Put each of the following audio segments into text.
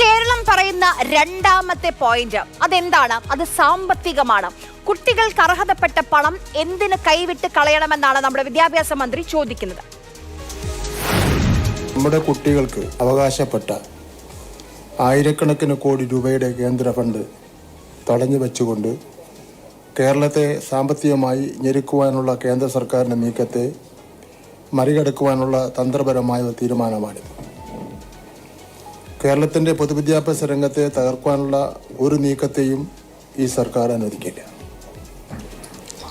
കേരളം പറയുന്ന രണ്ടാമത്തെ പോയിന്റ് അതെന്താണ്? അത് സാമ്പത്തികമാണ്. കുട്ടികൾക്ക് അർഹതപ്പെട്ട പണം എന്തിന് കൈവിട്ട് കളയണമെന്നാണ് നമ്മുടെ വിദ്യാഭ്യാസ മന്ത്രി ചോദിക്കുന്നത്. നമ്മുടെ കുട്ടികൾക്ക് അവകാശപ്പെട്ട ആയിരക്കണക്കിന് കോടി രൂപയുടെ കേന്ദ്ര ഫണ്ട് തടഞ്ഞു വെച്ചുകൊണ്ട് കേരളത്തെ സാമ്പത്തികമായി ഞെരുക്കുവാനുള്ള കേന്ദ്ര സർക്കാരിന്റെ നീക്കത്തെ മറികടക്കുവാനുള്ള തന്ത്രപരമായ തീരുമാനമാണിത്. കേരളത്തിന്റെ പൊതുവിദ്യാഭ്യാസ രംഗത്തെ തകർക്കാനുള്ള ഒരു നീക്കത്തെയും ഈ സർക്കാർ അനുവദിക്കില്ല.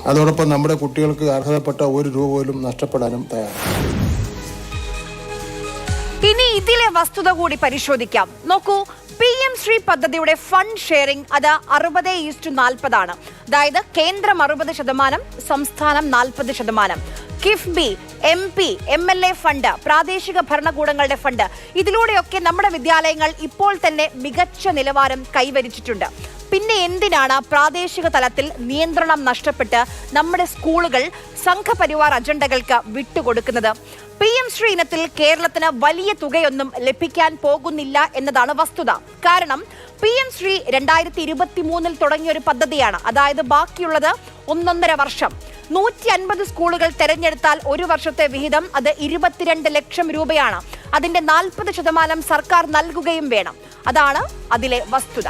അതോടൊപ്പം നമ്മുടെ കുട്ടികൾക്ക് അർഹതപ്പെട്ട ഒരു രൂപ പോലും നഷ്ടപ്പെടാനും തയ്യാറാണ്. ഇനി ഇതിലെ വസ്തുത കൂടി പരിശോധിക്കാം. നോക്കൂ പി എം ശ്രീ പദ്ധതിയുടെ ഫണ്ട് ഷെയറിംഗ് അത് അറുപത് ഈസ്റ്റു നാൽപ്പതാണ്. അതായത് കേന്ദ്രം അറുപത് ശതമാനം സംസ്ഥാനം നാൽപ്പത് ശതമാനം. KIIFB M P M L A fund പ്രാദേശിക ഭരണകൂടങ്ങളുടെ ഫണ്ട്. ഇതിലൂടെയൊക്കെ നമ്മുടെ വിദ്യാലയങ്ങൾ ഇപ്പോൾ തന്നെ മികച്ച നിലവാരം കൈവരിച്ചിട്ടുണ്ട്. പിന്നെ എന്തിനാണ് പ്രാദേശിക തലത്തിൽ നിയന്ത്രണം നഷ്ടപ്പെട്ട് നമ്മുടെ സ്കൂളുകൾ സംഘപരിവാർ അജണ്ടകൾക്ക് വിട്ടുകൊടുക്കുന്നത്? പി എം ശ്രീ ഇനത്തിൽ കേരളത്തിന് വലിയ തുകയൊന്നും ലഭിക്കാൻ പോകുന്നില്ല എന്നതാണ് വസ്തുത. കാരണം പി എം ശ്രീ രണ്ടായിരത്തി ഇരുപത്തി മൂന്നിൽ തുടങ്ങിയ ഒരു പദ്ധതിയാണ്. അതായത് ബാക്കിയുള്ളത് ഒന്നൊന്നര വർഷം. നൂറ്റി അൻപത് സ്കൂളുകൾ തെരഞ്ഞെടുത്താൽ ഒരു വർഷത്തെ വിഹിതം അത് ഇരുപത്തിരണ്ട് ലക്ഷം രൂപയാണ്. അതിന്റെ നാൽപ്പത് ശതമാനം സർക്കാർ നൽകുകയും വേണം. അതാണ് അതിലെ വസ്തുത.